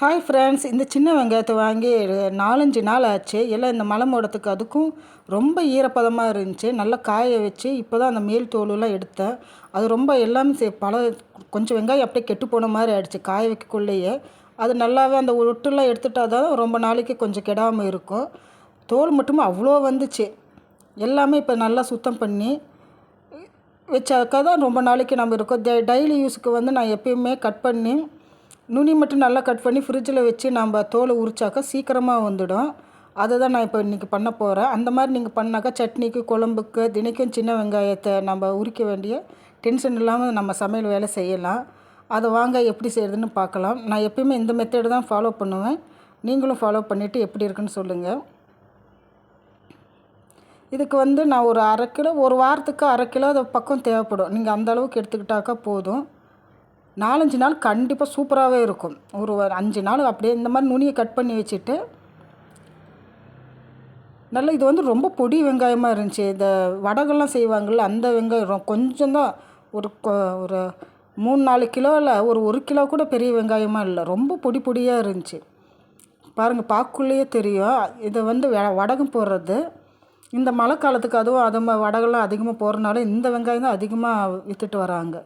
Hi friends இந்த சின்ன வெங்காயத்தை வாங்கி நாலஞ்சு நாள் ஆச்சு. எல்லாம் இந்த மலை மூடத்துக்கு அதுக்கும் ரொம்ப ஈரப்பதமாக இருந்துச்சு. நல்லா காய வச்சு இப்போ தான் அந்த மேல் தோலெலாம் எடுத்தேன். அது ரொம்ப எல்லாமே பல கொஞ்சம் வெங்காயம் அப்படியே கெட்டு போன மாதிரி ஆயிடுச்சு காய வைக்கக்குள்ளேயே. அது நல்லாவே அந்த ஒட்டுலாம் எடுத்துட்டா தான் ரொம்ப நாளைக்கு கொஞ்சம் கெடாமல் இருக்கும். தோல் மட்டுமே அவ்வளோ வந்துச்சு. எல்லாமே இப்போ நல்லா சுத்தம் பண்ணி வச்சாக்கா தான் ரொம்ப நாளைக்கு நம்ம இருக்கோம். டெய்லி யூஸுக்கு வந்து நான் எப்பயுமே கட் பண்ணி நுனி மட்டும் நல்லா கட் பண்ணி ஃப்ரிட்ஜில் வச்சு நம்ம தோலை உரிச்சாக்கா சீக்கிரமாக வந்துடும். அதை தான் நான் இப்போ இன்றைக்கி பண்ண போகிறேன் அந்த மாதிரி நீங்கள் பண்ணாக்கா சட்னிக்கு குழம்புக்கு தினைக்கும் சின்ன வெங்காயத்தை நம்ம உரிக்க வேண்டிய டென்ஷன் இல்லாமல் நம்ம சமையல் வேலை செய்யலாம். அதை வாங்க எப்படி செய்கிறதுன்னு பார்க்கலாம். நான் எப்பயுமே இந்த மெத்தடு தான் ஃபாலோ பண்ணுவேன். நீங்களும் ஃபாலோ பண்ணிவிட்டு எப்படி இருக்குன்னு சொல்லுங்கள் இதுக்கு வந்து நான் ஒரு அரை கிலோ ஒரு வாரத்துக்கு அரை கிலோ அது பக்கம் தேவைப்படும். நீங்கள் அந்த அளவுக்கு எடுத்துக்கிட்டாக்கா போதும். நாலஞ்சு நாள் கண்டிப்பாக சூப்பராகவே இருக்கும். ஒரு அஞ்சு நாள் அப்படியே இந்த மாதிரி நுனியை கட் பண்ணி வச்சுட்டு நல்லா இது வந்து ரொம்ப பொடி வெங்காயமாக இருந்துச்சு. இந்த வடகெல்லாம் செய்வாங்கள்ல அந்த வெங்காயம் கொஞ்சம் தான் ஒரு ஒரு மூணு நாலு கிலோவில் ஒரு ஒரு கிலோ கூட பெரிய வெங்காயமாக இல்லை. ரொம்ப பொடி பொடியாக இருந்துச்சு. பாருங்கள் பார்க்குள்ளேயே தெரியும். இதை வந்து வடகம் போடுறது. இந்த மழை காலத்துக்கு அதுவும் அது வடகெல்லாம் அதிகமாக போகிறனால இந்த வெங்காயம் தான் அதிகமாக விற்றுட்டு வராங்க.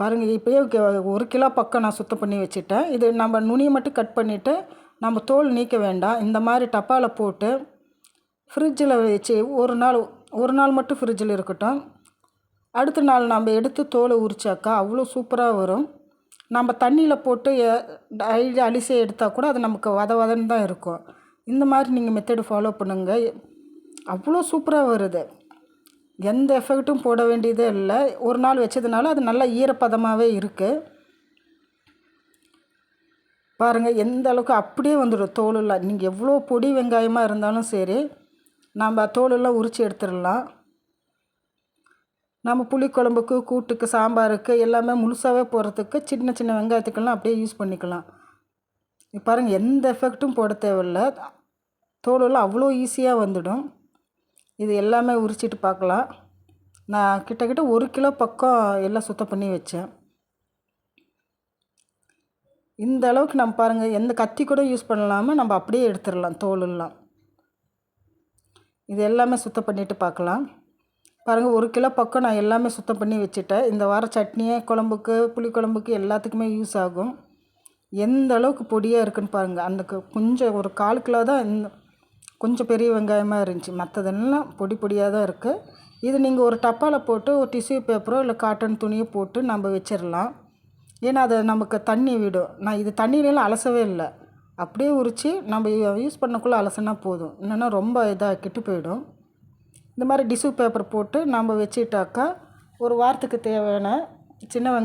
பாருங்கள் இப்போயே ஒரு கிலோ பக்கம் நான் சுத்தம் பண்ணி வச்சுட்டேன். இது நம்ம நுனியை மட்டும் கட் பண்ணிவிட்டு நம்ம தோல் நீக்க வேண்டாம். இந்த மாதிரி டப்பாவில் போட்டு ஃப்ரிட்ஜில் வச்சு ஒரு நாள் ஒரு நாள் மட்டும் ஃப்ரிட்ஜில் இருக்கட்டும். அடுத்த நாள் நம்ம எடுத்து தோலை உரிச்சாக்கா அவ்வளோ சூப்பராக வரும். நம்ம தண்ணியில் போட்டு டெய்லி அலிசை எடுத்தால் கூட அது நமக்கு வத வதன்னு தான் இருக்கும். இந்த மாதிரி நீங்கள் மெத்தடு ஃபாலோ பண்ணுங்கள் அவ்வளோ சூப்பராக வருது. எந்த எஃபெக்ட்டும் போட வேண்டியதே இல்லை. ஒரு நாள் வச்சதுனால அது நல்லா ஈரப்பதமாகவே இருக்குது பாருங்கள் எந்த அளவுக்கு அப்படியே வந்துடும் தோலெல்லாம். நீங்கள் எவ்வளோ பொடி வெங்காயமாக இருந்தாலும் சரி நம்ம தோலெல்லாம் உரித்து எடுத்துடலாம். நம்ம புளிக்குழம்புக்கு கூட்டுக்கு சாம்பாருக்கு எல்லாமே முழுசாகவே போடுறதுக்கு சின்ன சின்ன வெங்காயத்துக்கெல்லாம் அப்படியே யூஸ் பண்ணிக்கலாம். பாருங்கள் எந்த எஃபெக்ட்டும் போட தேவையில்ல. தோலெல்லாம் அவ்வளோ ஈஸியாக வந்துடும். இது எல்லாமே உரிச்சிட்டு பார்க்கலாம் நான் கிட்டக்கிட்ட ஒரு கிலோ பக்கம் எல்லாம் சுத்தம் பண்ணி வச்சேன். இந்த அளவுக்கு நம்ம பாருங்கள் எந்த கத்தி கூட யூஸ் பண்ணலாமல் நம்ம அப்படியே எடுத்துடலாம் தோலெல்லாம் இது எல்லாமே சுத்தம் பண்ணிவிட்டு பார்க்கலாம் பாருங்கள் ஒரு கிலோ பக்கம் நான் எல்லாமே சுத்தம் பண்ணி வச்சுட்டேன். இந்த வாரம் சட்னியே குழம்புக்கு புளி குழம்புக்கு எல்லாத்துக்குமே யூஸ் ஆகும். எந்த அளவுக்கு பொடியாக இருக்குன்னு பாருங்கள் அந்த கொஞ்சம் ஒரு கால் கிலோ தான் இந்த கொஞ்சம் பெரிய வெங்காயமாக இருந்துச்சு. மற்றதெல்லாம் பொடி பொடியாக தான் இருக்குது இது நீங்கள் ஒரு டப்பாவில் போட்டு ஒரு டிஷ்யூ பேப்பரோ இல்லை காட்டன் துணியோ போட்டு நம்ம வச்சிடலாம் ஏன்னா அதை நமக்கு தண்ணி விடும். நான் இது தண்ணியிலலாம் அலசவே இல்லை. அப்படியே உரித்து நம்ம யூஸ் பண்ணக்குள்ளே அலசினா போதும். இல்லைன்னா ரொம்ப இதாக கெட்டு போயிடும். இந்த மாதிரி டிஷ்யூ பேப்பர் போட்டு நம்ம வச்சுட்டாக்கா ஒரு வாரத்துக்கு தேவையான சின்ன வெங்காயம்